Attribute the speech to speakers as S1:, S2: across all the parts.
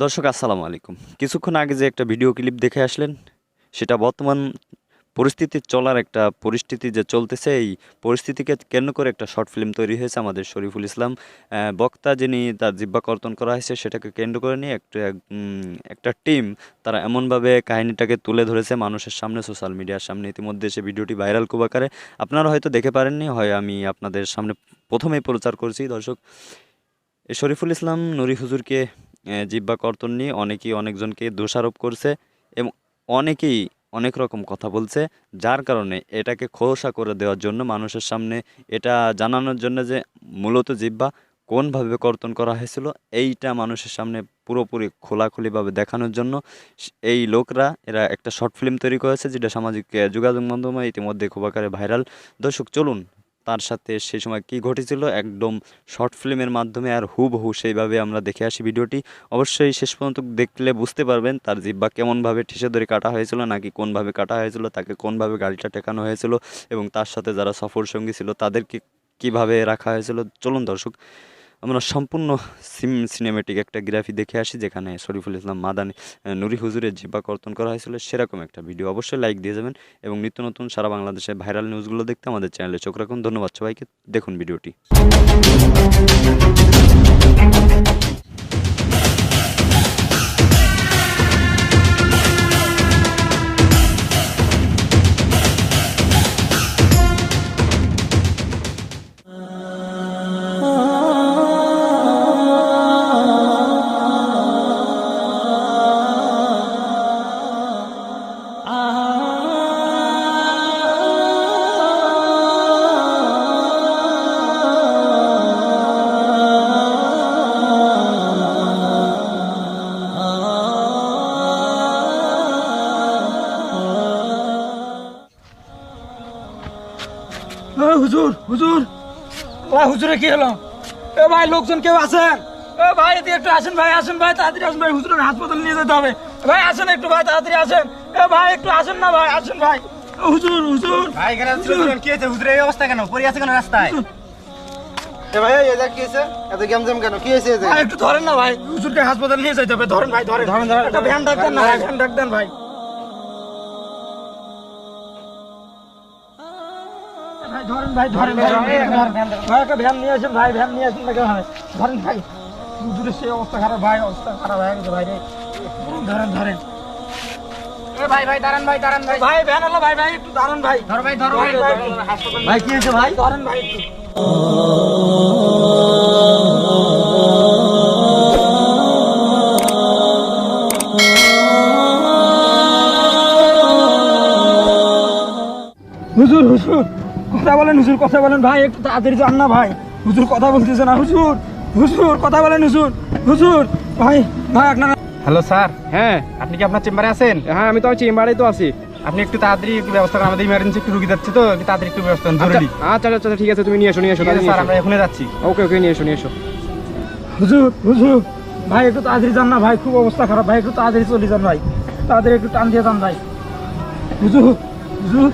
S1: দর্শক, আসসালামু আলাইকুম। কিছুক্ষণ আগে যে একটা ভিডিও ক্লিপ দেখে আসলেন, সেটা বর্তমান পরিস্থিতি চলার একটা পরিস্থিতি যে চলতেছে, এই পরিস্থিতিকে কেন্দ্র করে একটা শর্ট ফিল্ম তৈরি হয়েছে আমাদের শরীফুল ইসলাম। বক্তা যিনি তার জিব্বা কর্তন করা হয়েছে, সেটাকে কেন্দ্র করে নিয়ে একটা একটা টিম তারা এমনভাবে কাহিনীটাকে তুলে ধরেছে মানুষের সামনে, সোশ্যাল মিডিয়ার সামনে। ইতিমধ্যে সে ভিডিওটি ভাইরাল খুব আকারে। আপনারা হয়তো দেখে পারেননি, হয় আমি আপনাদের সামনে প্রথমেই প্রচার করছি। দর্শক শরীফুল ইসলাম, নুরি হুজুরকে জিব্বা কর্তন নিয়ে অনেকেই অনেকজনকে দোষারোপ করছে এবং অনেকেই অনেক রকম কথা বলছে, যার কারণে এটাকে খোলসা করে দেওয়ার জন্য মানুষের সামনে এটা জানানোর জন্য যে মূলত জিব্বা কোনভাবে কর্তন করা হয়েছিল, এইটা মানুষের সামনে পুরোপুরি খোলাখুলিভাবে দেখানোর জন্য এই লোকরা, এরা একটা শর্ট ফিল্ম তৈরি করেছে যেটা সামাজিক যোগাযোগ মাধ্যমে ইতিমধ্যে খুব আকারে ভাইরাল। দর্শক, চলুন তার সাথে সেই সময় কি ঘটেছিল, একদম শর্ট ফিল্মের মাধ্যমে আর হুবহু সেইভাবে আমরা দেখে আসি ভিডিওটি। অবশ্যই শেষ পর্যন্ত দেখলে বুঝতে পারবেন তার জিব্বা কেমনভাবে ঠেসে ধরে কাটা হয়েছিল, নাকি কোনভাবে কাটা হয়েছিল, তাকে কোনভাবে গাড়িটা টেকানো হয়েছিল, এবং তার সাথে যারা সফর সঙ্গী ছিল তাদেরকে কীভাবে রাখা হয়েছিল। চলুন দর্শক আমরা সম্পূর্ণ সিম সিনেমেটিক একটা গ্রাফি দেখে আসি, যেখানে শরীফুল ইসলাম, মাদানি নুরি হুজুরের জিব্বা কর্তন করা হয়েছিল সেরকম একটা ভিডিও। অবশ্যই লাইক দিয়ে যাবেন এবং নিত্য নতুন সারা বাংলাদেশে ভাইরাল নিউজগুলো দেখতে আমাদের চ্যানেলে চোখ রাখুন। ধন্যবাদ সবাইকে। দেখুন ভিডিওটি।
S2: এ হুজুর হুজুর। ভাই হুজুরে কি হলো? এ ভাই লোকজন কেউ আছেন? এ ভাই এদিকে একটু আসেন ভাই আসেন ভাই তাড়াতাড়ি আসেন ভাই হুজুরের হাসপাতাল নিয়ে যেতে হবে। ভাই আসেন একটু ভাই তাড়াতাড়ি আসেন। এ ভাই একটু আসেন না ভাই আসেন ভাই। হুজুর হুজুর।
S3: ভাই এখানে ছিল কি হয়েছে? হুজুরের এই অবস্থা কেন? পড়ে আছে কেন রাস্তায়? এ ভাই এই কি হয়েছে? এত গ্যামজাম কেন? কি হয়েছে
S2: ভাই একটু ধরেন না ভাই হুজুরকে হাসপাতাল নিয়ে যেতে হবে। ধরেন ভাই ধরেন।
S3: ধরেন, ধরেন।
S2: একটা ভ্যান ডাক দেন না ভ্যান ডাক দেন ভাই। ভাই ধরেন ভাই ধরেন ভাই ভাই একটা ভ্যান নিয়ে আসেন ভাই ভ্যান নিয়ে আসেন ভাই ধরেন ভাই হুজুরের সেই অবস্থা খারাপ ভাই অবস্থা খারাপ হয়ে গেছে ভাই রে। ধরেন ধরেন।
S3: ভাই ভাই দাঁড়ান ভাই দাঁড়ান ভাই।
S2: ভাই ভ্যান হলো ভাই ভাই একটু দাঁড়ান ভাই।
S3: ধরো ভাই ধরো ভাই। ভাই কি হয়েছে ভাই?
S2: ধরেন ভাই হুজুর হুজুর। কথা বলেন হুজুর কথা বলেন। ভাই একটু তাড়াতাড়ি যান না ভাই। হুজুর কথা বলতেছে না। হুজুর হুজুর কথা বলেন হুজুর। হুজুর ভাই ভাই আপনারা
S3: হ্যালো স্যার।
S4: হ্যাঁ।
S3: আপনি কি আপনার চেম্বারে আছেন?
S4: হ্যাঁ আমি তো চেম্বারেই তো আছি।
S3: আপনি একটু তাড়াতাড়ি একটু ব্যবস্থা করেন। আমাদের ইমার্জেন্সি একটু রুগী যাচ্ছে তো একটু তাড়াতাড়ি একটু ব্যবস্থা করেন জরুরি।
S4: আচ্ছা আচ্ছা আচ্ছা ঠিক আছে তুমি নিয়ে এসো নিয়ে এসো
S3: স্যার আমরা এখনই যাচ্ছি।
S4: ওকে ওকে নিয়ে এসো নিয়ে এসো।
S2: হুজুর হুজুর ভাই একটু তাড়াতাড়ি যান না ভাই খুব অবস্থা খারাপ। ভাই একটু তাড়াতাড়ি চলে যান ভাই। তাড়াতাড়ি একটু টান দিয়ে যান ভাই। হুজুর হুজুর।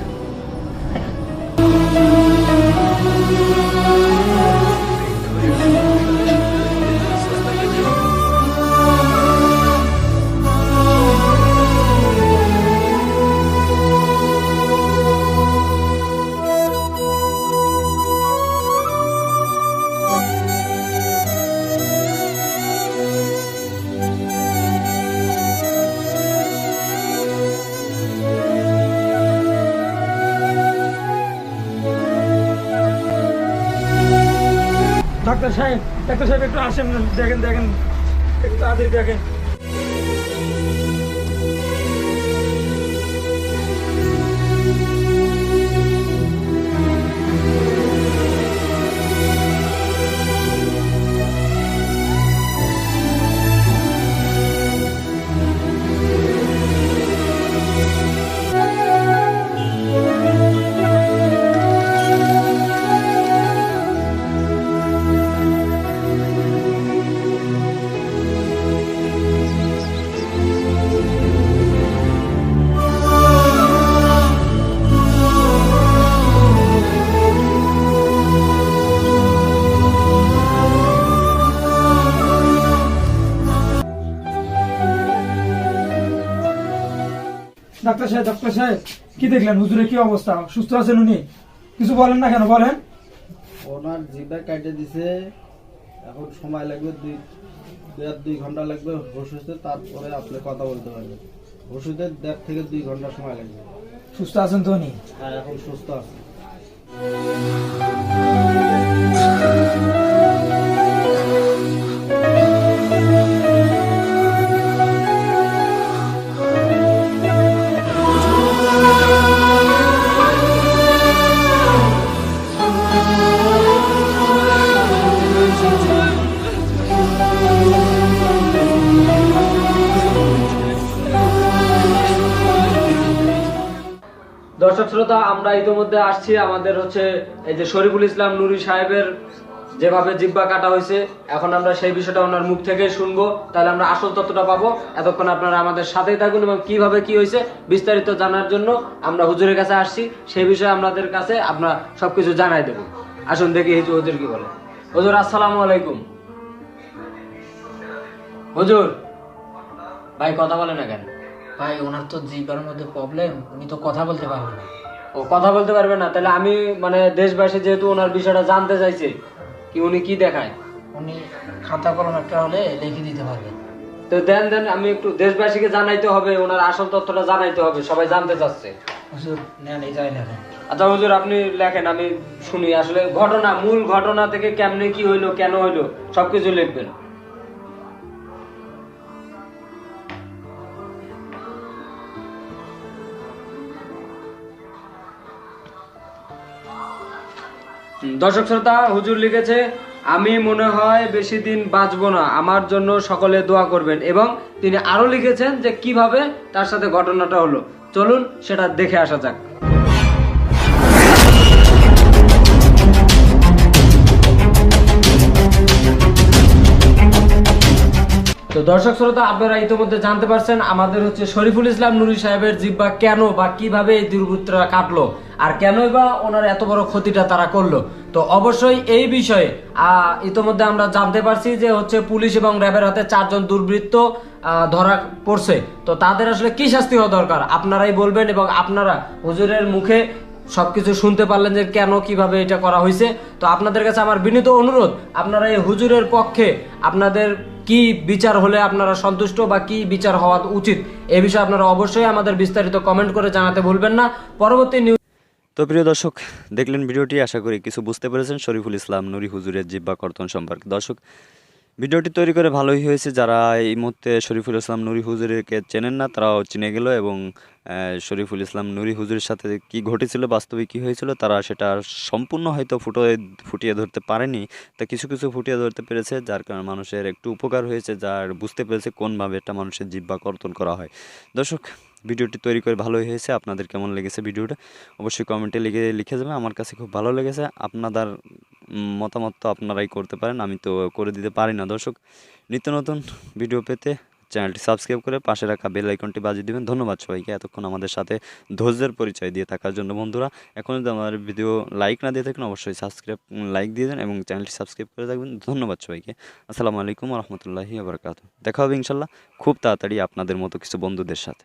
S2: ডাক্তার সাহেব ডাক্তার সাহেব একটু আসেন দেখেন দেখেন একটু তাড়াতাড়ি দেখেন। ডাক্তার সাহেব ডাক্তার সাহেব কি দেখলেন? হুজুরের কি অবস্থা? সুস্থ আছেন উনি? কিছু বলেন না কেন? বলেন।
S5: ওনার জিভটা কাটে দিছে। এখন সময় লাগবে দুই দেড় দুই ঘণ্টা লাগবে ওষুধে তারপরে আপনি কথা বলতে পারবেন। ওষুধের দেড় থেকে দুই ঘণ্টা সময় লাগবে।
S2: সুস্থ আছেন তো উনি?
S5: আর এখন সুস্থ আছে।
S6: শ্রোতা আমরা ইতিমধ্যে আসছি। আমাদের হচ্ছে এই যে শরীফুল ইসলাম নুরি সাহেবের যেভাবে জিব্বা কাটা হয়েছে, এখন আমরা সেই বিষয়টা ওনার মুখ থেকে শুনব। তাহলে আমরা আসল তথ্যটা পাবো। এতক্ষণ আপনারা আমাদের সাথেই থাকুন এবং কীভাবে কি হয়েছে বিস্তারিত জানার জন্য আমরা হুজুরের কাছে আসছি। সেই বিষয়ে আমাদের কাছে আমরা সবকিছু জানাই দেব। আসুন দেখি যে হুজুর কি বলে। হুজুর, আসসালামু আলাইকুম। হুজুর, ভাই কথা বলে না কেন?
S7: ভাই ওনার তো জিবার মধ্যে প্রবলেম উনি তো কথা বলতে পারবে না।
S6: ও কথা বলতে পারবে না তাহলে আমি মানে দেশবাসী যেহেতু ওনার বিষয়টা জানতে চাইছে কি উনি কি দেখায়?
S7: উনি খাতা কলম একটা হলে লিখে দিতে পারবেন।
S6: তো দেন দেন আমি একটু দেশবাসীকে জানাইতে হবে ওনার আসল তথ্যটা জানাইতে হবে সবাই জানতে চাচ্ছে।
S7: হুজুর নেন এই যাই লেখেন।
S6: আচ্ছা হুজুর আপনি লেখেন আমি শুনি আসলে ঘটনা মূল ঘটনা থেকে কেমনে কি হইল কেন হইল সবকিছু লিখবেন। দর্শক শ্রোতা, হুজুর লিখেছে, আমি মনে হয় বেশি দিন বাঁচব না, আমার জন্য সকলে দোয়া করবেন। এবং তিনি আরও লিখেছেন যে, কীভাবে? তার সাথে ঘটনাটা হলো। চলুন, সেটা দেখে আসা যাক। দর্শক শ্রোতা, আপনারা ইতিমধ্যে জানতে পারছেন, আমাদের হচ্ছে শরীফুল ইসলাম নুরি সাহেবের জিব্বা কেন বা কীভাবে এই দুর্বৃত্তরা কাটলো আর কেনই বা ওনার এত বড় ক্ষতিটা তারা করল। তো অবশ্যই এই বিষয়ে ইতিমধ্যে আমরা জানতে পারছি যে হচ্ছে পুলিশ এবং র্যাবের হাতে চারজন দুর্বৃত্ত ধরা পড়ছে। তো তাদের আসলে কি শাস্তি হওয়া দরকার? আপনারাই বলবেন এবং আপনারা হুজুরের মুখে সবকিছু শুনতে পারলেন যে কেন, কীভাবে এটা করা হয়েছে। তো আপনাদের কাছে আমার বিনীত অনুরোধ, আপনারা এই হুজুরের পক্ষে আপনাদের কি বিচার হলে আপনারা সন্তুষ্ট বা কি বিচার হওয়া উচিত? এ বিষয়ে আপনারা অবশ্যই আমাদের বিস্তারিত কমেন্ট করে জানাতে ভুলবেন না। পরবর্তী নিউজ
S1: তো প্রিয় দর্শক, দেখলেন ভিডিওটি, আশা করি কিছু বুঝতে পেরেছেন। শরীফুল ইসলাম, নুরি হুজুরের জিব্বা কর্তন সম্পর্কে। দর্শক ভিডিওটি তৈরি করে ভালোই হয়েছে যারা এই মুহূর্তে শরীফুল ইসলাম নুরি হুজুরকে চেনেন না, তারাও চিনে গেল এবং শরীফুল ইসলাম নুরি হুজুরের সাথে কি ঘটেছিল, বাস্তবে কি হয়েছিল, তারা সেটা সম্পূর্ণ হয়তো ফুটো, ফুটিয়ে ধরতে পারেনি। তা কিছু কিছু ফুটিয়ে ধরতে পেরেছে, যার কারণে মানুষের একটু উপকার হয়েছে, যার বুঝতে পেরেছে কোনভাবে একটা মানুষের জিব্বা কর্তন করা হয়। দর্শক, ভিডিওটি তৈরি করে ভালোই হয়েছে, আপনাদের কেমন লেগেছে ভিডিওটা? অবশ্যই কমেন্টে লিখে লিখে যাবে আমার কাছে খুব ভালো লেগেছে। আপনাদের মতামত তো আপনারাই করতে পারেন, আমি তো করে দিতে পারি না। দর্শক, নিত্য নতুন ভিডিও পেতে চ্যানেলটি সাবস্ক্রাইব করে পাশে রাখা বেল আইকনটি বাজিয়ে দিবেন। ধন্যবাদ সবাইকে এতক্ষণ আমাদের সাথে ধৈর্যের পরিচয় দিয়ে থাকার জন্য। বন্ধুরা, এখন যদি আমাদের ভিডিও লাইক না দিয়ে থাকেন, অবশ্যই সাবস্ক্রাইব লাইক দিয়ে দেন এবং চ্যানেলটি সাবস্ক্রাইব করে থাকবেন ধন্যবাদ সবাইকে। আসসালামু আলাইকুম রহমতুল্লাহি আবরকাত দেখা হবে ইনশাল্লাহ খুব তাড়াতাড়ি আপনাদের মতো কিছু বন্ধুদের সাথে।